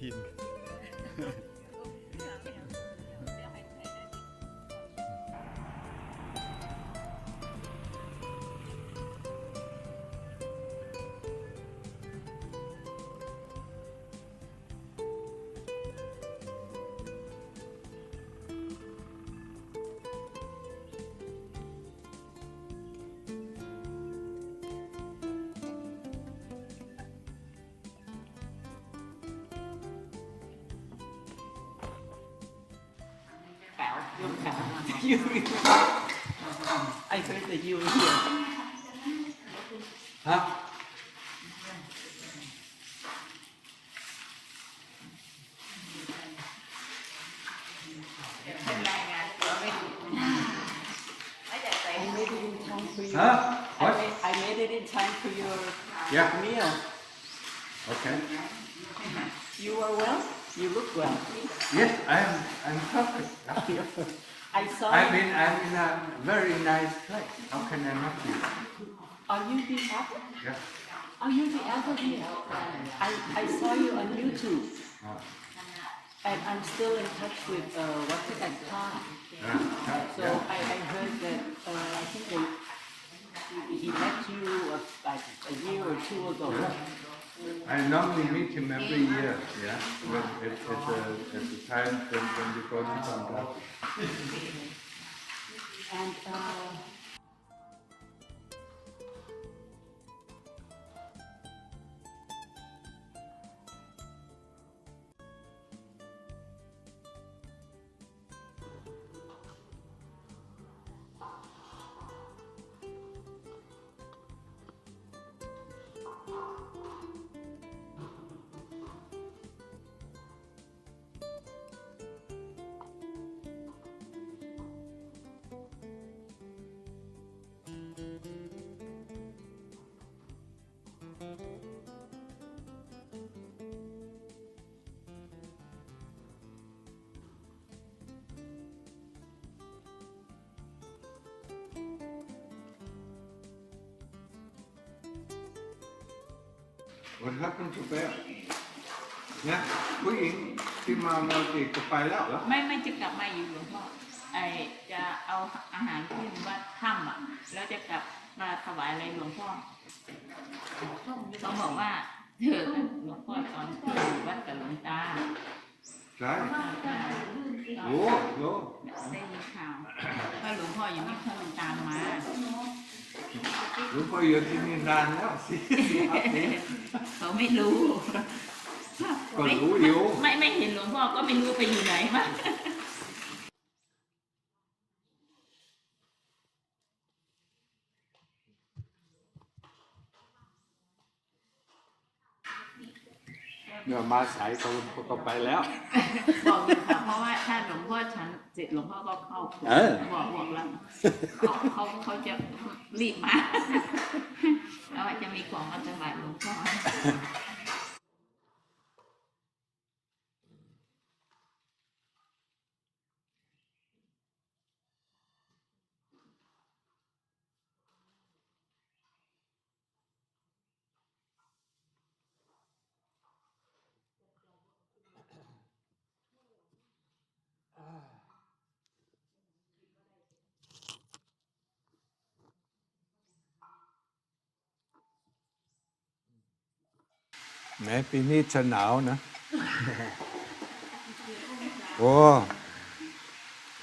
ถิ่น you. I heard that you were here. Huh? I made it in time for you. Huh? I made, I made it in time for your uh, Yeah. meal. Okay. You are well? You look well. Yes, I'm. I'm perfect. I saw I'm in I'm in a very nice place how can I not be Are you the apple? yeah Are you the apple here? I, I saw you on YouTube. Oh. And I'm still in touch with uh, what's it and Tom. yeah So yeah I, I heard that uh, I think they, he- he met you uh, like a year or two ago. I normally meet him every year yeah. When at, at the at the time when when we go to Sandra And uh, What happened to Bear เนี่ยผู้หญิงที่มาเมลติกจะไปแล้วเหรอไม่ไม่จะกลับมาอยู่หลวงพ่อไอจะเอาอาหารขึ้นวัดถ้ำอะแล้วจะกลับมาถวายอะไรหลวงพ่อเขาบอกว่าเธอกับหลวงพ่อตอนที่อยู่วัดกับหลวงตาใช่โอ้โหได้ยินข่าวว่าหลวงพ่อยังไม่เคยตามมา หลวงพ่ออยู่ที่นี่นานแล้วสิสี่ห้าปีเขาไม่รู้ก็รู้อยู่ ไม่ไม่เห็นหลวงพ่อก็ไม่รู้ไปอยู่ไหนมา เมื่อมาสายก็ก็ไปแล้ว บอกอยู่ค่ะเพราะว่าถ้าหลวงพ่อฉันเสร็จหลวงพ่อก็เข้าครัวเออ บอกบอกแล้วเขาเขาเขาจะรีบมาแล้วว่าจะมีของมาถวายหลวงพ่อ แม้ปีนี้จะหนาวนะ โอ้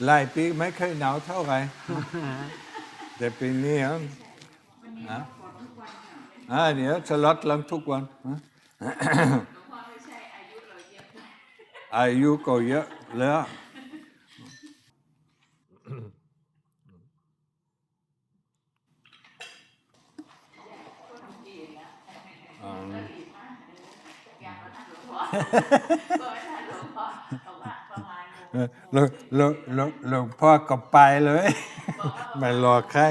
หลายปีไม่เคยหนาวเท่าไหร่แต่ปีนี้อะอะอะเดี๋ยวจะลดลงทุกวันอะอายุก็เยอะแล้ว เออ หลวงหลวงหลวงหลวงพ่อก็ไปเลยไม่รอใคร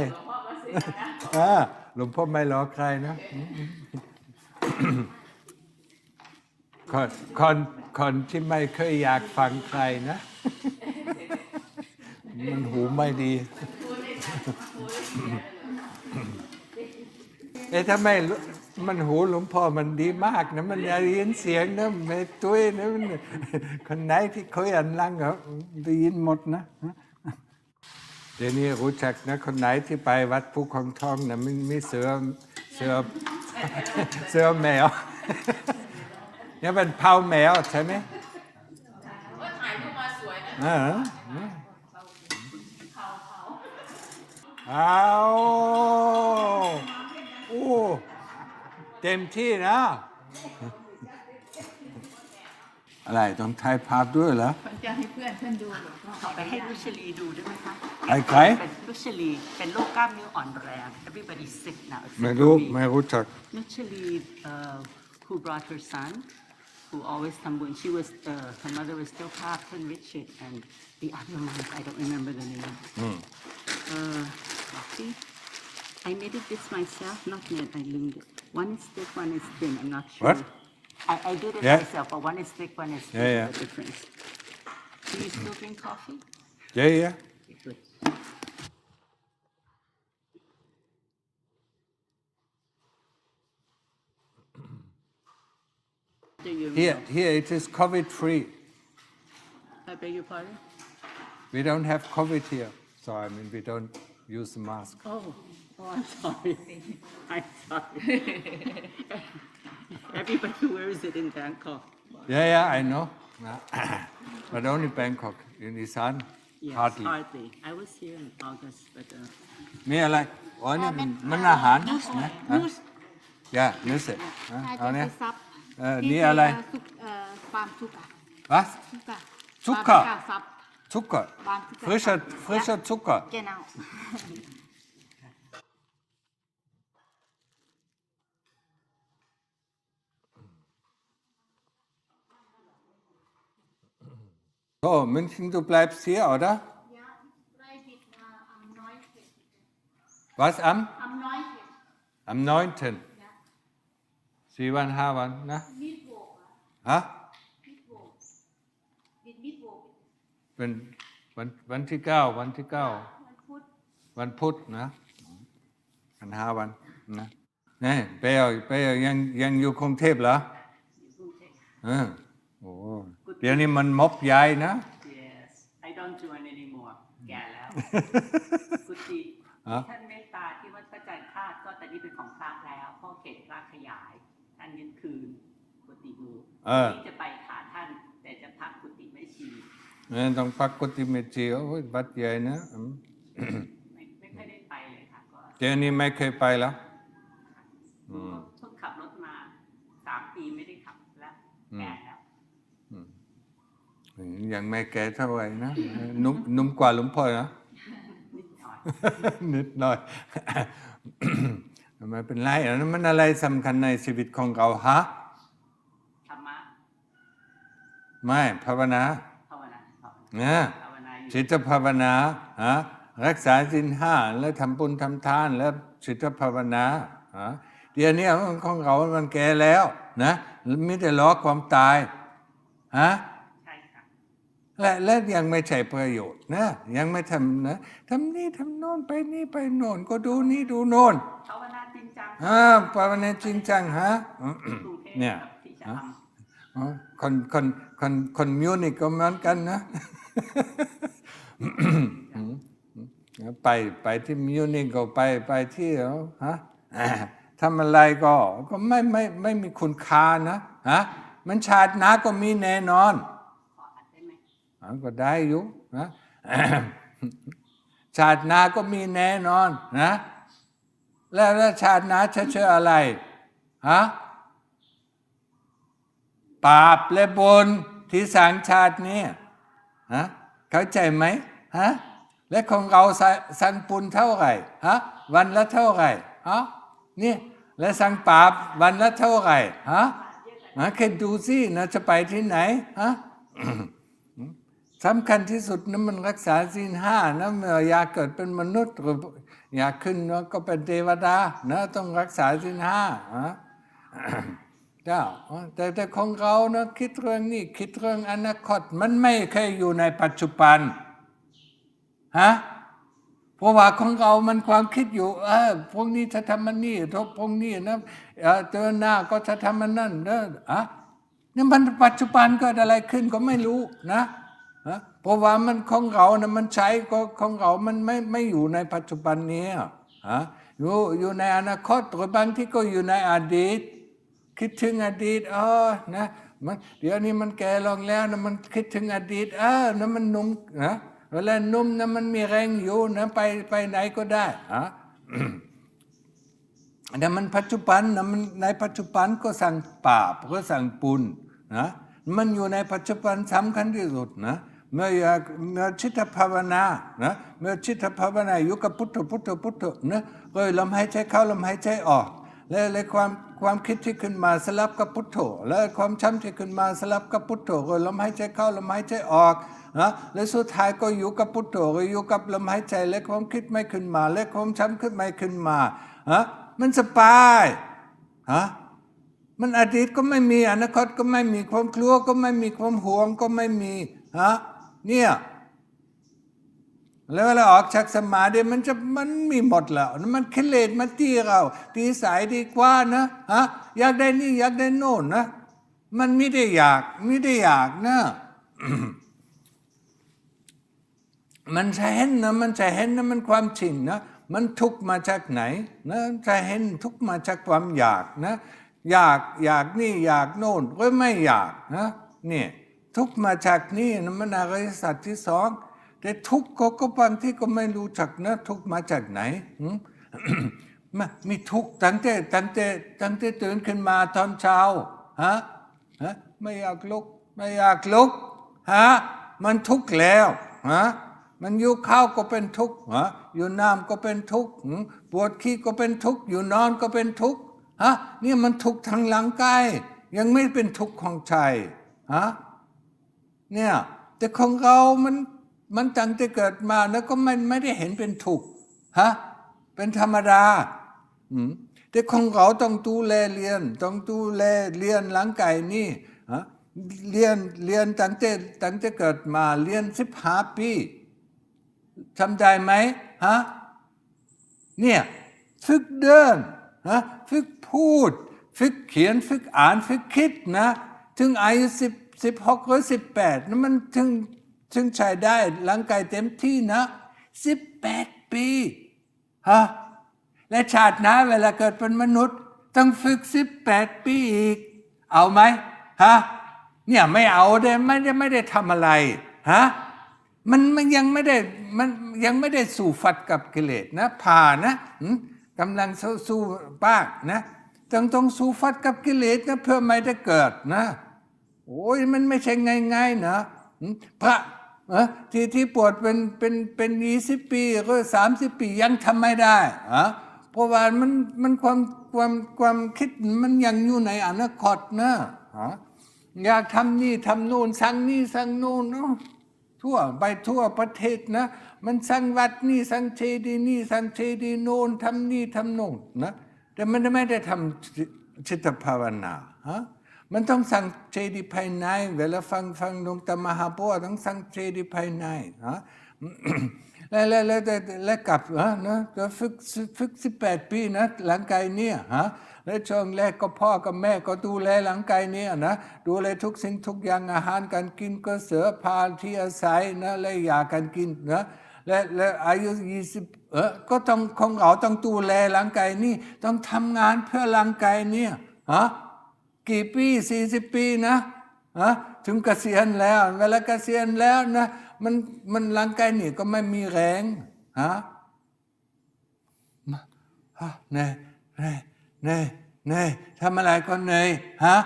อ่าหลวงพ่อไม่รอใครนะคนคนคนที่ไม่เคยอยากฟังใครนะ มันหูไม่ดีเอ๊ะถ้าไม่รู้ มันหูหลวงพ่อมันดีมากนะมันได้ยินเสียงนะไม่ตุ้ยนะมันคนไหนที่เคยอันหลังก็ได้ยินหมดนะเดี๋ยวนี้รู้จักนะคนไหนที่ไปวัดภูของทองนะมันมีเสือเสือเสือแมวเนี่ยเป็นเผาแมวใช่ไหมก็ถ่ายรูปมาสวยนะอ่าเขาเขาเอาโอ้ เต็มที่นะ อะไรต้องถ่ายภาพด้วยเหรอคนจะให้เพื่อนเพื่อนดูหลวงพ่อขอไปให้ลุชลีดูได้ไหมคะไอ้ใครเป็นลุชลีเป็นโรคกล้ามเนื้ออ่อนแรง everybody sick now except ไม่รู้ for me. ไม่รู้จัก Luchali, uh, who brought her son, who always come when she was, uh, her mother was still Captain Richard, and the other one, I don't remember the name. Uh, see, I made it this myself, not made, I loomed it. One is thick, one is thin, I'm not sure. What? I, I did it Yeah. myself, but one is thick, one is Yeah, yeah. thin, the difference. Do you still drink coffee? Yeah, yeah. Here, here it is COVID-free. I beg your pardon? We don't have COVID here, so I mean we don't use the mask. Oh, oh, I'm sorry. I'm sorry. Everybody wears it in Bangkok. yeah yeah I know but only Bangkok in Isan Yes, hardly hardly. I was here in August, but uh, มีอะไรอ๋อนี่มันมันอาหารนะฮะอย่านึกเสร็จนะ อาจ เอา จะ เนี่ ไป ย ซับ เออ ที่ นี่อะไร เซุกเอ่อความทุกข์อะ วะ ทุกข์อะ ซุก ความ อะ ทุซับ Zucker Warm Zucker. frischer Ja. frischer Zucker เ So München du bleibst hier oder was am ทำน้อยเห็น am 9. สี่วันห้าวันนะมิดโบกอะฮะมิดโบกบิดมิดโบกเป็นวันวันที่ เก้าวันที่เก้ามันพุธวันพุธนะวันห้าวันนะนี่เปย์เปย์ยังยังอยู่กรุงเทพเหรอเออโอ้เดี๋ยวนี้มันมบย้ายนะ yes, I don't join anymore. แก่แล้วกุฏิฮะ ท่านเมตตาที่วัดพระจันทร์คาดก็แต่นี่เป็นของพระแล้วเพราะเขตพระขยายท่านยึดคืนกุฏิอยู่เออ ที่จะไปหาท่าน แต่จะพักกุฏิไม่ชีเออต้องพักกุฏิเมจีโอ้ยบัดใหญ่นะอืมไม่ไม่ค่อยได้ไปเลยค่ะก็ เดี๋ยวนี้ไม่เคยไปแล้วเพิ่งขับรถมาสามปีไม่ได้ขับแล้วแก่แล้ว ยังไม่แก่เท่าไหร่นะนุ่มนุ่มกว่าหลวงพ่อนะนิดหน่อยนิดหน่อยไม่เป็นไรอันนั้นมันอะไรสำคัญในชีวิตของเราฮะธรรมะไม่ภาวนาภาวนาภาวนานะภาวนาอยู่จิตภาวนาฮะรักษาสินห้าแล้วทำบุญทำทานแล้วจิตภาวนาฮะเดี๋ยวนี้ของเรามันแก่แล้วนะมีแต่ล้อความตายฮะใช่ค่ะ และและยังไม่ใช่ประโยชน์นะยังไม่ทำนะทำนี่ทำโน่นไปนี่ไปโน่นก็ดูนี่ดูโน่นภาวนาจริงจังอ่าภาวนาจริงจังฮะอืมกรุงเทพเนี่ยกับที่จะฮะทอ๋อคนคนคนคนมิวนิกก็เหมือนกันนะไปไปที่มิวนิกก็ไปไปที่เอ่อฮะอ่าทำอะไรก็ก็ไม่ไม่ไม่มีคุณค่านะฮะมันชาติหน้าก็มีแน่นอนำขออัดได้ไหม อ่า ก็ได้อยู่นะชาตินาก็มีแน่นอนนะแล้วแล้วชาตินาจะเชื่ออะไรฮะบาปและบุญที่สังชาตินี้ฮะเข้าใจไหมฮะและของเราส,สังปุญเท่าไหร่ฮะวันละเท่าไหร่ฮะนี่และสังบาปวันละเท่าไหร่ฮะฮะแค่ดูสินะจะไปที่ไหนฮะ สำคัญที่สุดนะมันรักษาศีลห้านะเมื่ออยากเกิดเป็นมนุษย์หรืออยากขึ้นนะก็เป็นเทวดานะต้องรักษาศีลห้าอะเจ้าแต่แต่ของเรานะคิดเรื่องนี้คิดเรื่องอนาคต มันไม่เคยอยู่ในปัจจุบันฮะเพราะว่าของเรามันความคิดอยู่เออพวกนี้จะทำมันนี่ทบพวกนี้นะเออเจอหน้าก็จะทำมันนั่นเนอะอะนี่มันปัจจุบันเกิดอะไรขึ้นก็ไม่รู้นะ ฮะเพราะว่ามันของเรานะมันใช้ก็ของเรา มันไม่ไม่อยู่ในปัจจุบันนี้ฮะอยู่อยู่ในอนาคตหรือบางที่ก็อยู่ในอดีต คิดถึงอดีตเออนะมันเดี๋ยวนี้มันแก่ลงแล้วนะมันคิดถึงอดีตเออนะมันหนุ่มนะเวลาหนุ่มนะมันมีแรงอยู่นะไปไปไหนก็ได้อะแต่มันปัจจุบันนะมันในปัจจุบันก็สั่งบาก็สั่งปุญนะมันอยู่ในปัจจุบันสำคัญที่สุดนะ เมื่ออยากเมื่อชิตภาวนานะเมื่อชิตภาวนาอยู่กับพุทโธพุทโธพุทโธนะก็ลมหายใจเข้าลมหายใจออก และและความความคิดที่ขึ้นมาสลับกับพุทโธและความช้ำที่ขึ้นมาสลับกับพุทโธก็ลมหายใจเข้าลมหายใจออกนะและสุดท้ายก็อยู่กับพุทโธก็อยู่กับลมหายใจและความคิดไม่ขึ้นมาและความช้ำขึ้นไม่ขึ้นมาฮะมันสบายฮะมันอดีตก็ไม่มีอนาคตก็ไม่มีความกลัวก็ไม่มีความห่วงก็ไม่มีฮะ เนี่ยแล้วเวลาออกจากสมาธิมันจะมันมีหมดแล้ว มันกิเลสมาตีเราตีสายดีกว่านะฮะอยากได้นี่อยากได้โน่นนะ มันไม่ได้อยากไม่ได้อยากนะ มันจะเห็นนะมันจะเห็นนะมันความจริงนะมันทุกมาจากไหนนะจะเห็นทุกมาจากความอยากนะ อยากอยากนี่อยากโน่นก็ไม่อยากนะเนี่ย ทุกมาจากนี่นมันอริยสัจที่สองแต่ทุกข์ก็ก็บางที่ก็ไม่รู้จักนะ ทุกมาจากไหนมมามีทุกตั้งแต่ตั้งแต่ตั้งแต่ตื่นขึ้นมาตอนเช้าฮะฮะไม่อยากลุก ไม่อยากลุกฮะมันทุกข์แล้วฮะมันอยู่ข้าวก็เป็นทุกข์ฮะอยู่น้ำก็เป็นทุกข์ปวดขี้ก็เป็นทุกข์อยู่นอนก็เป็นทุกข์ฮะนี่มันทุกข์ทางร่างกายยังไม่เป็นทุกข์ของใจฮะ เนี่ยแต่ของเรามันมันตั้งแต่เกิดมาแล้วก็ไม่ไม่ได้เห็นเป็นถูกฮะเป็นธรรมดาอืมแต่ของเราต้องดูแลเรียน ต้องดูแลเรียนหลังไก่นี่ฮะเรียนเรียนตั้งแต่ตั้งแต่เกิดมาเรียนสิบห้าปีทำได้ไหมฮะเนี่ยฝึกเดินนะฝึกพูด ฝึกเขียน ฝึกอ่าน ฝึกคิดนะ ถึงอายุสิบ สิบหกหรือสิบแปดนั่นมันถึงถึงใช้ได้ร่างกายเต็มที่นะสิบแปดปีฮะและชาติหน้าเวลาเกิดเป็นมนุษย์ ต้องฝึกสิบแปดปีอีก เอาไหมฮะเนี่ยไม่เอาเลยไม่ได้ไม่ได้ทำอะไรฮะมันมันยังไม่ได้มันยังไม่ได้สู่ฟัดกับกิเลสนะผ่านะกำลังสู้สู้บ้างนะต้องต้องสู้ฟัดกับกิเลสนะเพื่อไม่ได้เกิดนะ โอ้ยมันไม่ใช่ง่ายๆนะพระที่ที่ปวดเป็นเป็นเป็นยี่สิบปีก็สามสิบปียังทำไม่ได้อะเพราะว่ามันมันความความความคิดมันยังอยู่ในอนาคตนะฮะอยากทำนี่ทำโน่นสั่งนี่สั่งโน่นเนาะทั่วไปทั่วประเทศนะ มันสั่งวัดนี่สั่งเจดีนี่สั่งเจดีโน่นทำนี่ทำโน่นนะแต่มันไม่ได้ทำจิตภาวนาฮะ มันต้องสั่งเจดีภายใน เวลาฟังฟังดวงตามหาบัวต้องสั่งเจดีภายในฮะแล้วแล้วแล้วแล้วกลับฮะนะก็ฝึกฝึกสิบแปดปีนะหลังกายเนี่ยฮะแล้วช่วงแรกก็พ่อกับแม่ก็ดูแลหลังกายเนี่ยนะดูแลทุกสิ่งทุกอย่างอาหารการกินก็เสือพาที่อาศัยนะและยาการกินนะและและอายุยี่สิบเออก็ต้องของเราต้องดูแลร่างกายนี่ต้องทำงานเพื่อร่างกายเนี่ยฮะ กี่ปีสี่สิบปีนะฮะถึงเกษียณแล้ว เวลาเกษียณแล้วนะมันมันร่างกายนี่ก็ไม่มีแรงฮะฮะเหนื่อยเหนื่อยเหนื่อยเหนื่อยทำอะไรก็เหนื่อยฮะ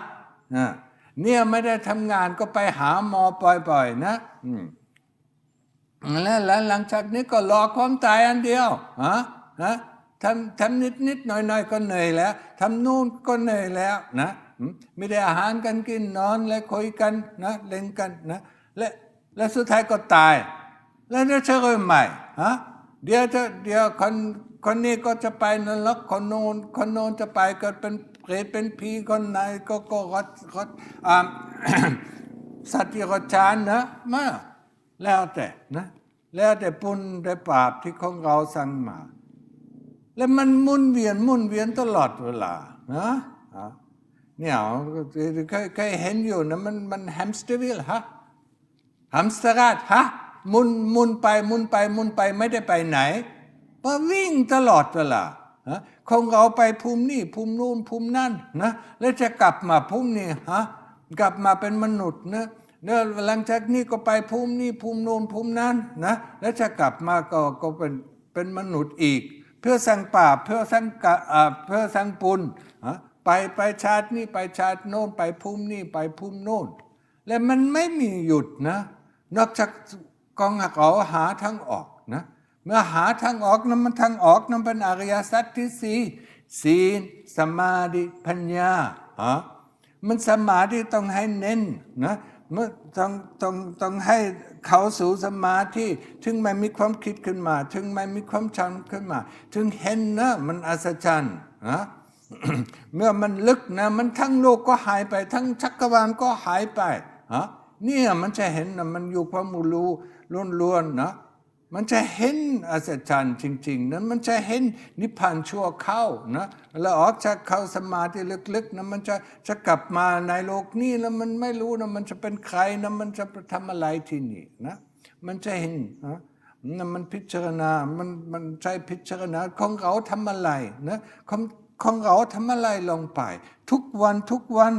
อะเนี่ยไม่ได้ทำงานก็ไปหาหมอบ่อยๆนะอืมแล้วแล้วหลังจากนี้ก็รอความตายอันเดียวฮะฮะทำทำนิดนิดๆหน่อยหน่อยๆก็เหนื่อยแล้วทำนู่นก็เหนื่อยแล้วนะอืม ไม่ได้อาหารกันกินนอนและคุยกันนะเล่นกันนะและและสุดท้ายก็ตาย แล้วจะเชื่อใหม่ฮะเดี๋ยวจะเดี๋ยวคนคนนี้ก็จะไปนรกคนโน้นคนโน้นจะไปเกิดเป็นเปรตเป็นผีคนไหนก็ก็ก็ก็อ่าสัตว์ที่รจานนะมาแล้วแต่นะแล้วแต่ปุญแต่บาปที่ของเราสั่งมา แล้วมันหมุนเวียนหมุนเวียนตลอดเวลานะ เนี่ยเคยเห็นอยู่นะมันมันแฮมสเตอร์วิลฮะแฮมสเตอร์รัดฮะมุนมุนไปมุนไปมุนไปไม่ได้ไปไหนมาวิ่งตลอดเวลาฮะของเราไปภูมินี่ภูมินู่นภูมินั่นนะแล้วจะกลับมาภูมินี่ฮะกลับมาเป็นมนุษย์นะเนี่ยหลังจากนี้ก็ไปภูมินี่ภูมิโน้นภูมินั้นนะแล้วจะกลับมาก็ก็เป็นเป็นมนุษย์อีก เพื่อสร้างบาเพื่อสร้างกะเพื่อสร้างปุญฮะ ไปไปชาตินี้ไปชาติโน้นไปภูมินี่ไปภูมิโน้นและมันไม่มีหยุดนะ นอกจากกองเขาหาทางออกนะ เมื่อหาทางออกนั้นมันทางออกนั้นเป็นอริยสัจที่สี่ศีลสมาธิปัญญาฮะมันสมาธิต้องให้เน้นนะเมื่อต้องต้องต้องให้เขาสู่สมาธิถึงไม่มีความคิดขึ้นมา ถึงไม่มีความจำขึ้นมา ถึงเห็นนะมันอัศจรรย์นะ เมื่อมันลึกนะมันทั้งโลกก็หายไป ทั้งจักรวาลก็หายไปฮะเนี่ยมันจะเห็นนะมันอยู่ความรู้ล้วนๆนะมันจะเห็นอัศจรรย์จริง ๆ นั้นมันจะเห็นนิพพานชั่วเข้านะแล้วออกจากเข้าสมาธิลึกๆนะมันจะจะกลับมาในโลกนี้แล้วมันไม่รู้นะมันจะเป็นใครนะมันจะทำอะไรที่นี่นะมันจะเห็นนะมันพิจารณา มันมันใจพิจารณาของเราทำอะไรนะ ของเราทำอะไรลงไป ทุกวันทุกวัน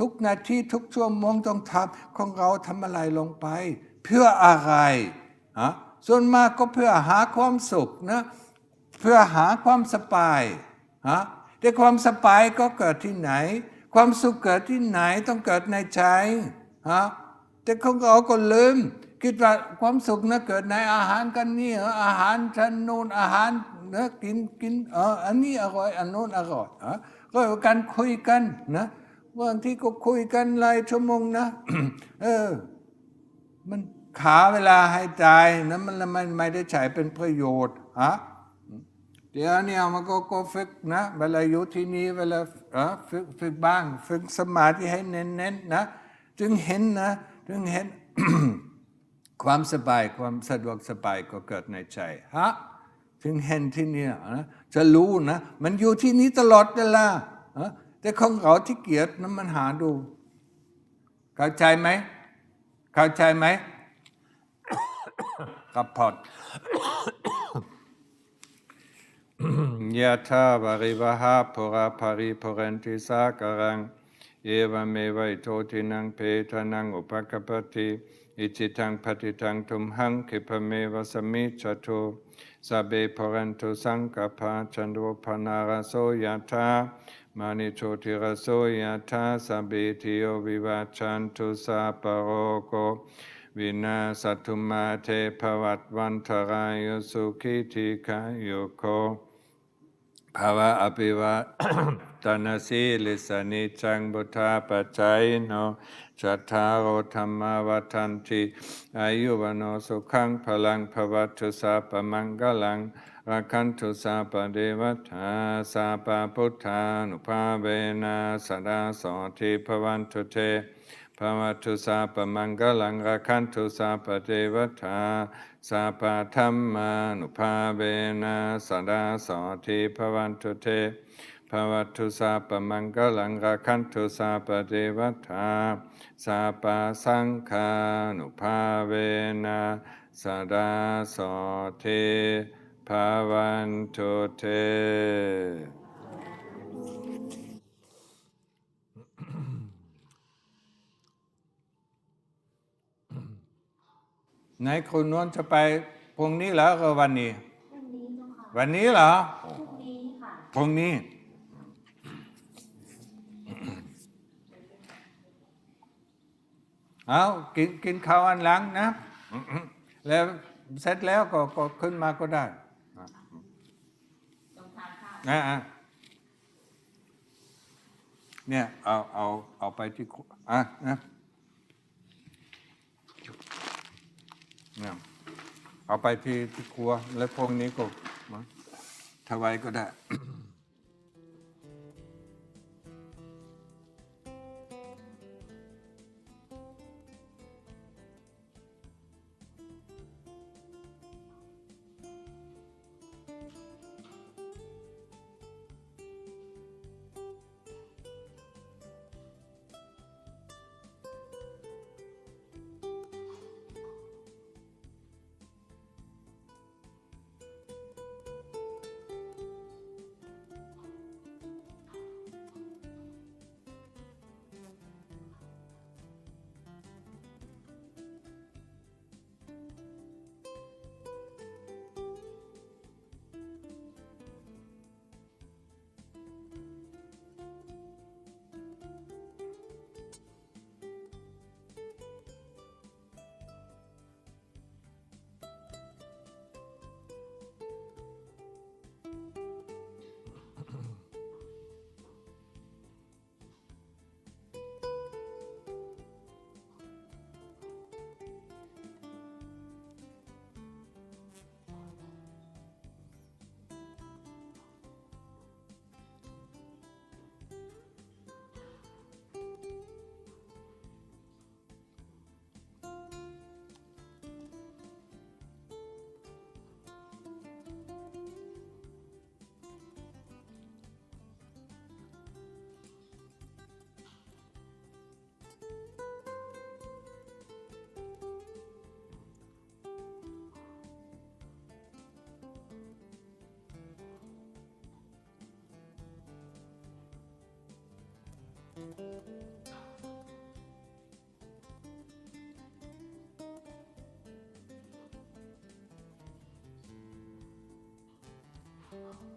ทุกนาทีทุกชั่วโมงต้องทำของเราทำอะไรลงไป เพื่ออะไรฮะส่วนมากก็เพื่อหาความสุขนะเพื่อหาความสบายฮะแต่ความสบายก็เกิดที่ไหน ความสุขเกิดที่ไหนต้องเกิดในใจฮะแต่ของเราก็ลืม คิดว่าความสุขนะเกิดในอาหารกันนี่เหรออาหารชั้นนู้นอาหารเนะกินกินเอออันนี้อร่อยอันโน้นอร่อยอะก็การคุยกันนะบางทีก็คุยกันหลายชั่วโมงนะเออ มันขาเวลาให้ใจนะมันมันไม่ได้ใช้เป็นประโยชน์ฮะเดี๋ยวเนี่ยมันก็ก็ฝึกนะเวลาอยู่ที่นี่เวลาเออฝึกฝึกบ้าง ฝึกสมาธิให้เน้นๆนะจึงเห็นนะ จึงเห็น ความสบายความสะดวกสบายก็เกิดในใจฮะถึงเห็นที่นี่นะจะรู้นะ มันอยู่ที่นี้ตลอดเวลาฮะแต่ของเราที่เกียจนั้นมันหาดู เข้าใจไหมเข้าใจไหมกับพอดยะธาวาริวหาปุราภริปุเรนติสาการัง เอวเมวัยโทตินังเพทานังอุปกปปติ อิจิตังปฏิตังทุมหังคิปเมวสมิจจตุสัเบปรันตุสังกปาจันโดปนาราโสยะธามานิโชติราโสยะธาสัเบทิโยวิวัชันตุสัพพะโรโกวินาสตุมาเทภวัตวันทรายสุขิธิกายุโกภาวะอภิวา ตนาสีลิสานิจังบุทาปัจจัยโนจัตตารโอธรรมาวัฏันติอายุวโนสุขังพลังภวัตุสาปมังกลังรักขันตุสาปเดวตาสาปพุทธานุภาเวนะสดาโสทิภวันตุเตภวตุสาปมังกลังรักขันตุสาปเทวตาสาปธรรมานุภาเวนะสดาโสทิภวันตุเต ภวตุสาปมังกลังรักขันตุสาปเทวตาสาปสังฆานุภาเวนะสดาโสทิภวันตุเตไหนคุณนวลจะไปพรุ่งนี้เหรอหรือวันนี้พรุ่งนี้เจ้าค่ะวันนี้เหรอพรุ่งนี้ค่ะพรุ่งนี้ เอากินกินข้าวอันหลังนะ แล้วเสร็จแล้วก็ก็ขึ้นมาก็ได้ต้องทานข้าวนะอะเนี่ย เอาเอาเอาไปที่ครัวอะนะเนี่ยเอาไปที่ที่ครัว แล้วพวกนี้ก็มาถวายก็ได้ Oh.